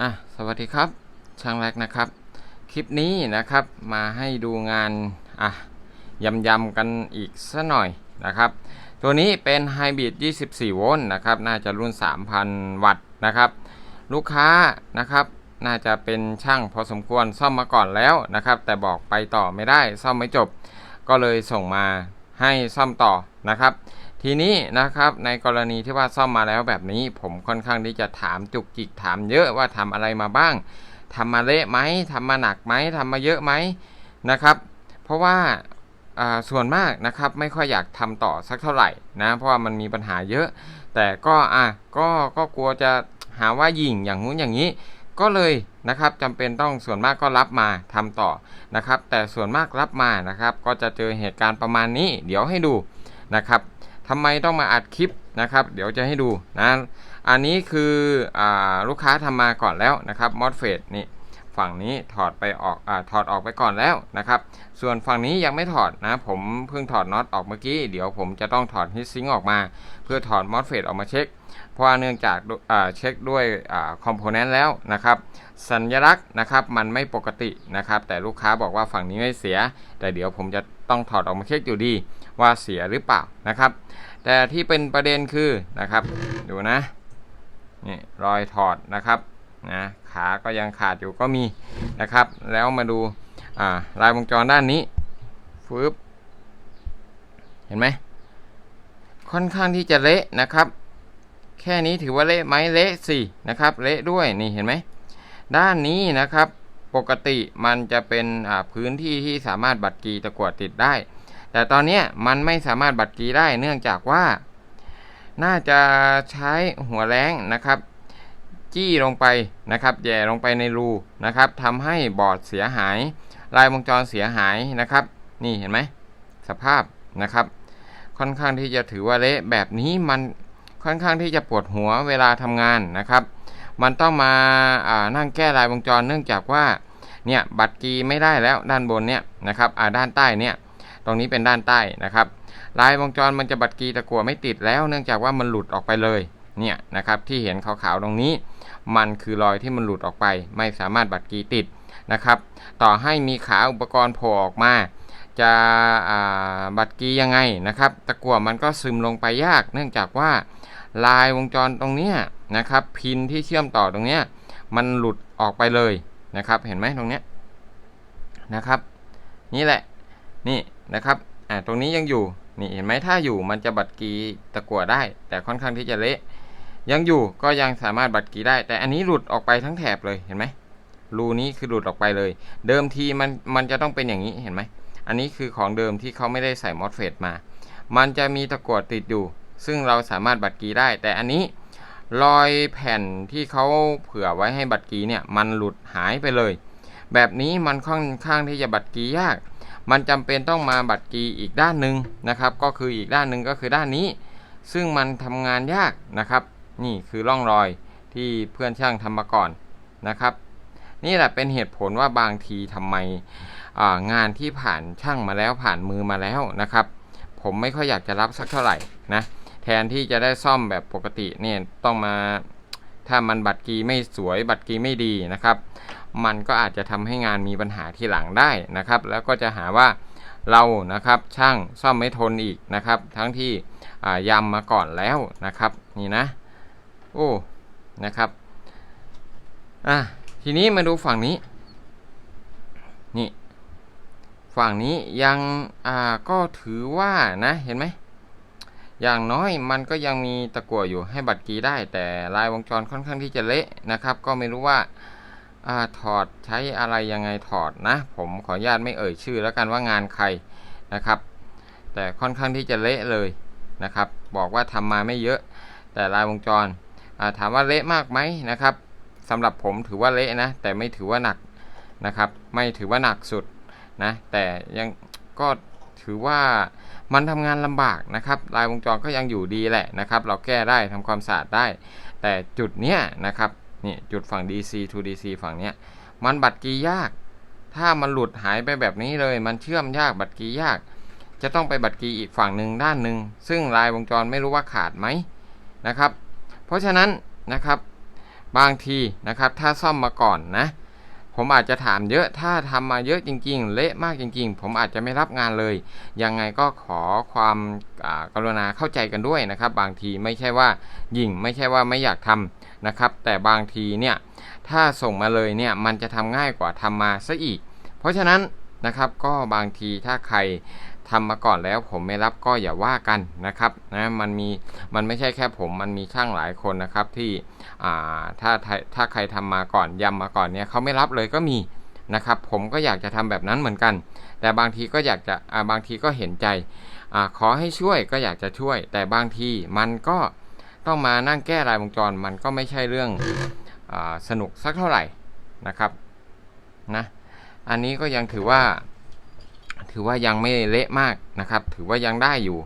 อะสวัสดีครับ ช่างแรกนะครับ คลิปนี้นะครับมาให้ดูงานอะยำยำๆกันอีกสักหน่อยนะครับ ตัวนี้เป็นไฮบริด24 โวลต์นะครับ น่าจะรุ่น 3,000 วัตต์นะครับ ลูกค้านะครับ น่าจะเป็นช่างพอสมควรซ่อมมาก่อนแล้วนะครับ แต่บอกไปต่อไม่ได้ซ่อมไม่จบ ก็เลยส่งมาให้ซ่อมต่อนะครับ ทีนี้นะครับในกรณีที่ว่าซ่อมมาแล้วแบบนี้ ผมค่อนข้างที่จะถามจุกจิกถามเยอะว่าทำอะไรมาบ้างทำมาเละไหมทำมาหนักไหมทำมาเยอะไหมนะครับ เพราะว่าส่วนมากนะครับไม่ค่อยอยากทำต่อสักเท่าไหร่นะเพราะว่ามันมีปัญหาเยอะ แต่ก็อะก็ก็กลัวจะหาว่ายิงอย่างงู้นอย่างนี้ ก็เลยนะครับจำเป็นต้องส่วนมากก็รับมาทำต่อนะครับ แต่ส่วนมากรับมานะครับ ก็จะเจอเหตุการณ์ประมาณนี้ เดี๋ยวให้ดูนะครับ ทำไมต้องมาอัดคลิปนะครับ เดี๋ยวจะให้ดูนะ อันนี้คืออลูกค้าทำมาก่อนแล้วนะครับมอสเฟดนี่ฝั่งนี้ถอดไปออกอถอดออกไปก่อนแล้วนะครับ ส่วนฝั่งนี้ยังไม่ถอดนะ ผมเพิ่งถอดน็อตออกเมื่อกี้ เดี๋ยวผมจะต้องถอดฮิตซิงออกมา เพื่อถอดมอสเฟดออกมาเช็ค เพราะเนื่องจากเช็คด้วยคอมโพเนนต์แล้วนะครับ สัญลักษณ์นะครับมันไม่ปกตินะครับ แต่ลูกค้าบอกว่าฝั่งนี้ไม่เสีย แต่เดี๋ยวผมจะต้องถอดออกมาเช็คอยู่ดี ว่าเสียหรือเปล่านะครับ แต่ที่เป็นประเด็นคือนะครับดูนะนี่รอยถอดนะครับนะขาก็ยังขาดอยู่ก็มีนะครับ แล้วมาดูลายวงจรด้านนี้ฟึบเห็นไหมค่อนข้างที่จะเละนะครับ แค่นี้ถือว่าเละไหมเละสินะครับเละด้วยนี่เห็นไหมด้านนี้นะครับปกติมันจะเป็นพื้นที่ที่สามารถบัตรกีตะกวดติดได้ แต่ตอนนี้มันไม่สามารถบัตรกีได้เนื่องจากว่า น่าจะใช้หัวแรงนะครับ จี้ลงไปนะครับแย่ลงไปในรูนะครับทำให้บอร์ดเสียหาย ลายวงจรเสียหายนะครับ นี่เห็นไหมสภาพนะครับ ค่อนข้างที่จะถือว่าเละแบบนี้มันค่อนข้างที่จะปวดหัวเวลาทำงานนะครับ มันต้องมาานั่งแก้ลายวงจรเนื่องจากว่าเนี่ยบัตรกีไม่ได้แล้วด้านบนเนี่ยนะครับด้านใต้เนี่ย ตรงนี้เป็นด้านใต้นะครับ ลายวงจรมันจะบัตรกีตะกัวไม่ติดแล้ว เนื่องจากว่ามันหลุดออกไปเลยเนี่ยนะครับที่เห็นขาวๆตรงนี้ มันคือรอยที่มันหลุดออกไป ไม่สามารถบัตรกีติดนะครับ ต่อให้มีขาอุปกรณ์โผล่ออกมา จะาบัตรกียังไงนะครับ ตะกั่วมันก็ซึมลงไปยาก เนื่องจากว่าลายวงจรตรงเนี้ยนะครับ พินที่เชื่อมต่อตรงเนี้ยมันหลุดออกไปเลยนะครับ เห็นไหมตรงเนี้ยนะครับ นี่แหละนี่ นะครับอ่าตรงนี้ยังอยู่นี่เห็นไหมถ้าอยู่มันจะบัตรกีตะกั่วได้ แต่ค่อนข้างที่จะเละ ยังอยู่ก็ยังสามารถบัตรกีได้ แต่อันนี้หลุดออกไปทั้งแถบเลยเห็นไหมรูนี้คือหลุดออกไปเลย เดิมทีมันมันจะต้องเป็นอย่างนี้เห็นไหมอันนี้คือของเดิมที่เขาไม่ได้ใส่มอสเฟตมา มันจะมีตะกั่วติดอยู่ ซึ่งเราสามารถบัตรกีได้ แต่อันนี้รอยแผ่นที่เขาเผื่อไว้ให้บัตรกีเนี่ยมันหลุดหายไปเลย แบบนี้มันค่อนข้างที่จะบัตรกียาก มันจำเป็นต้องมาบัตรกีอีกด้านหนึ่งนะครับ ก็คืออีกด้านหนึ่งก็คือด้านนี้ ซึ่งมันทำงานยากนะครับ นี่คือร่องรอยที่เพื่อนช่างทำมาก่อนนะครับ นี่แหละเป็นเหตุผลว่าบางทีทำไมางานที่ผ่านช่างมาแล้วผ่านมือมาแล้วนะครับ ผมไม่ค่อยอยากจะรับสักเท่าไหร่นะแทนที่จะได้ซ่อมแบบปกติเนี่ยต้องมาถ้ามันบัตรกีไม่สวยบัตรกีไม่ดีนะครับ มันก็อาจจะทำให้งานมีปัญหาที่หลังได้นะครับ แล้วก็จะหาว่าเรานะครับช่างซ่อมไม่ทนอีกนะครับ ทั้งที่ยำมาก่อนแล้วนะครับ นี่นะ โอ้นะครับอะทีนี้มาดูฝั่งนี้ นี่ ฝั่งนี้ยังอ่าก็ถือว่านะเห็นไหมอย่างน้อยมันก็ยังมีตะกั่วอยู่ให้บัตรกีได้ แต่ลายวงจรค่อนข้างที่จะเละนะครับ ก็ไม่รู้ว่า อ่าถอดใช้อะไรยังไงถอดนะ ผมขออนุญาตไม่เอ่ยชื่อแล้วกันว่างานใครนะครับ แต่ค่อนข้างที่จะเละเลยนะครับ บอกว่าทำมาไม่เยอะ แต่ลายวงจรถามว่าเละมากไหมนะครับสำหรับผมถือว่าเละนะ แต่ไม่ถือว่าหนักนะครับ ไม่ถือว่าหนักสุดนะ แต่ยังก็ถือว่ามันทำงานลำบากนะครับ ลายวงจรก็ยังอยู่ดีแหละนะครับ เราแก้ได้ทำความสะอาดได้ แต่จุดเนี้ยนะครับ นี่จุดฝั่ง DC to DC ฝั่งเนี้ยมันบัตรกียาก ถ้ามันหลุดหายไปแบบนี้เลย มันเชื่อมยากบัตรกียาก จะต้องไปบัตรกีอีกฝั่งหนึ่งด้านหนึ่งซึ่งลายวงจรไม่รู้ว่าขาดไหมนะครับ เพราะฉะนั้นนะครับบางทีนะครับถ้าซ่อมมาก่อนนะ ผมอาจจะถามเยอะถ้าทำมาเยอะจริง ๆ เละมากจริง ๆ ผมอาจจะไม่รับงานเลย ยังไงก็ขอความกรุณาเข้าใจกันด้วยนะครับ บางทีไม่ใช่ว่ายิงไม่ใช่ว่าไม่อยากทำนะครับ แต่บางทีเนี่ยถ้าส่งมาเลยเนี่ยมันจะทำง่ายกว่าทำมาซะอีก เพราะฉะนั้นนะครับก็บางทีถ้าใคร ทำมาก่อนแล้วผมไม่รับก็อย่าว่ากันนะครับนะมันมีมันไม่ใช่แค่ผมมันมีช่างหลายคนนะครับที่อ่าถ้าถ้าใครทำมาก่อนยำมาก่อนเนี่ยเขาไม่รับเลยก็มีนะครับ ผมก็อยากจะทำแบบนั้นเหมือนกัน แต่บางทีก็อยากจะอ่าบางทีก็เห็นใจอาขอให้ช่วยก็อยากจะช่วย แต่บางทีมันก็ต้องมานั่งแก้ราย วงจรมันก็ไม่ใช่เรื่องอสนุกสักเท่าไหร่นะครับนะอันนี้ก็ยังถือว่า ถือว่ายังไม่เละมากนะครับ ถือว่ายังได้อยู่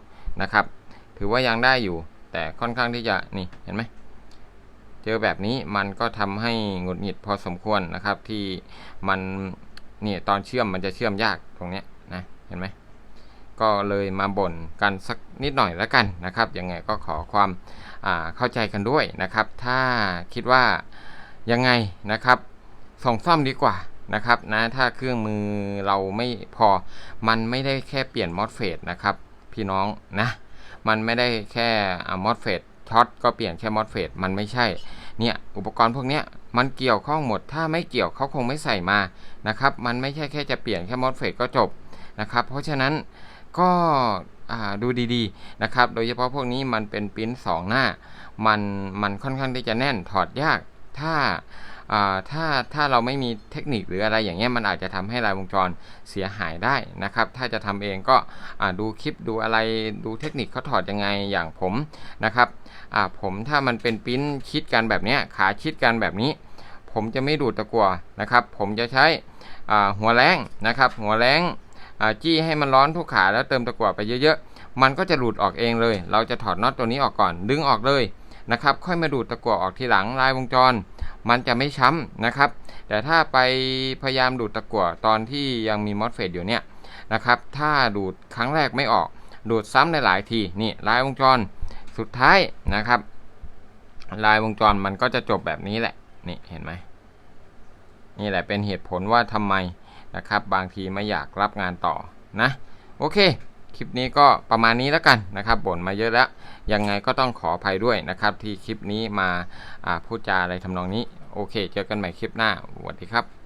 นะครับ ถือว่ายังได้อยู่ แต่ค่อนข้างที่จะนี่เห็นไหมเจอแบบนี้มันก็ทำให้หงุดหงิดพอสมควรนะครับ ที่มันนี่ตอนเชื่อมมันจะเชื่อมยากตรงเนี้ยนะเห็นไหมก็เลยมาบ่นกันสักนิดหน่อยแล้วกันนะครับยังไงก็ขอความเข้าใจกันด้วยนะครับ ถ้าคิดว่ายังไงนะครับส่งซ่อมดีกว่า นะครับนะถ้าเครื่องมือเราไม่พอมันไม่ได้แค่เปลี่ยนมอสเฟตนะครับพี่น้องนะมันไม่ได้แค่มอสเฟตช็อตก็เปลี่ยนแค่มอสเฟตมันไม่ใช่เนี่ยอุปกรณ์พวกเนี้ยมันเกี่ยวข้องหมด ถ้าไม่เกี่ยวเขาคงไม่ใส่มานะครับมันไม่ใช่แค่จะเปลี่ยนแค่มอสเฟตก็จบนะครับเพราะฉะนั้นก็ดูดีๆนะครับโดยเฉพาะพวกนี้มันเป็นปริ้นสองหน้า มันมันค่อนข้างที่จะแน่นถอดยากถ้า ถ้าถ้าเราไม่มีเทคนิคหรืออะไรอย่างเงี้ยมันอาจจะทำให้ลายวงจรเสียหายได้นะครับ ถ้าจะทำเองก็ดูคลิปดูอะไรดูเทคนิคเขาถอดยังไงอย่างผมนะครับผมถ้ามันเป็นปิ้นชิดกันแบบเนี้ยขาชิดกันแบบนี้ ผมจะไม่ดูดตะกัวนะครับ ผมจะใช้หัวแรงนะครับ หัวแรงจี้ให้มันร้อนทุกขาแล้วเติมตะกั่วไปเยอะๆ มันก็จะหลุดออกเองเลย เราจะถอดน็อตตัวนี้ออกก่อน ดึงออกเลยนะครับ ค่อยมาดูดตะกั่วออกทีหลังลายวงจร มันจะไม่ช้ำนะครับ แต่ถ้าไปพยายามดูดตะกั่วตอนที่ยังมีมอสเฟตอยู่เนี่ยนะครับ ถ้าดูดครั้งแรกไม่ออก ดูดซ้ำหลายๆทีนี่ลายวงจรสุดท้ายนะครับ ลายวงจรมันก็จะจบแบบนี้แหละนี่เห็นไหมนี่แหละเป็นเหตุผลว่าทำไมนะครับ บางทีไม่อยากรับงานต่อนะ โอเค คลิปนี้ก็ประมาณนี้แล้วกันนะครับบ่นมาเยอะแล้วยังไงก็ต้องขออภัยด้วยนะครับ ที่คลิปนี้มาพูดจาอะไรทำนองนี้ โอเค เจอกันใหม่คลิปหน้าสวัสดีครับ